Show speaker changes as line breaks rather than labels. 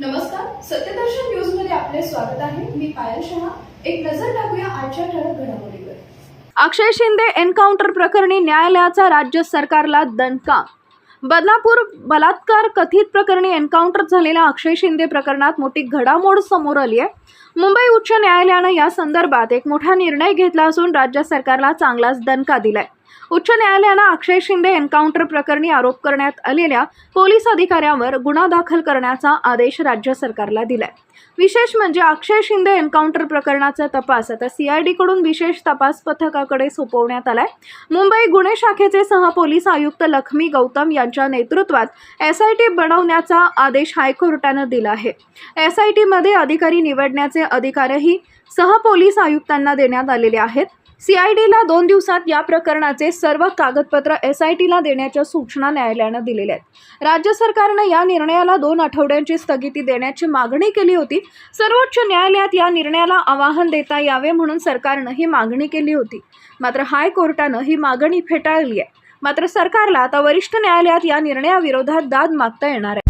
नमस्कार सत्यदर्शन न्यूजमध्ये आपले स्वागत आहे. मी पायल शहा. एक नजर टाकूया आजच्या ठळक घडामोडीवर.
अक्षय शिंदे एन्काउंटर प्रकरणी न्यायालयाचा राज्य सरकारला दणका. बदलापूर बलात्कार कथित प्रकरणी एन्काउंटर झालेल्या अक्षय शिंदे प्रकरणात मोठी घडामोड समोर आली आहे मुंबई उच्च न्यायालयानं या संदर्भात एक मोठा निर्णय घेतला असून राज्य सरकारला चांगलाच दणका दिलाय. उच्च न्यायालयानं अक्षय शिंदे एन्काउंटर प्रकरणी आरोप करण्यात आलेल्या पोलीस अधिकाऱ्यावर गुन्हा दाखल करण्याचा आदेश राज्य सरकारला दिलाय. विशेष म्हणजे अक्षय शिंदे एन्काउंटर प्रकरणाचा तपास आता सीआयडीकडून विशेष तपास पथकाकडे सोपवण्यात आलाय. मुंबई गुन्हे शाखेचे सहपोलीस आयुक्त लक्ष्मी गौतम यांच्या नेतृत्वात एस आय टी बनवण्याचा आदेश हायकोर्टानं दिला आहे. एस आय टीमध्ये अधिकारी निवडण्याचे अधिकारही सहपोलीस आयुक्तांना देण्यात आलेले आहेत. सीआयडीला दोन दिवसात या प्रकरणाचे सर्व कागदपत्र एस आय टीला देण्याच्या सूचना न्यायालयानं दिलेल्या आहेत. राज्य सरकारनं या निर्णयाला दोन आठवड्यांची स्थगिती देण्याची मागणी केली होती. सर्वोच्च न्यायालयात या निर्णयाला आवाहन देता यावे म्हणून सरकारनं ही मागणी केली होती. मात्र हायकोर्टानं ही मागणी फेटाळली आहे. मात्र सरकारला आता वरिष्ठ न्यायालयात या निर्णयाविरोधात दाद मागता येणार आहे.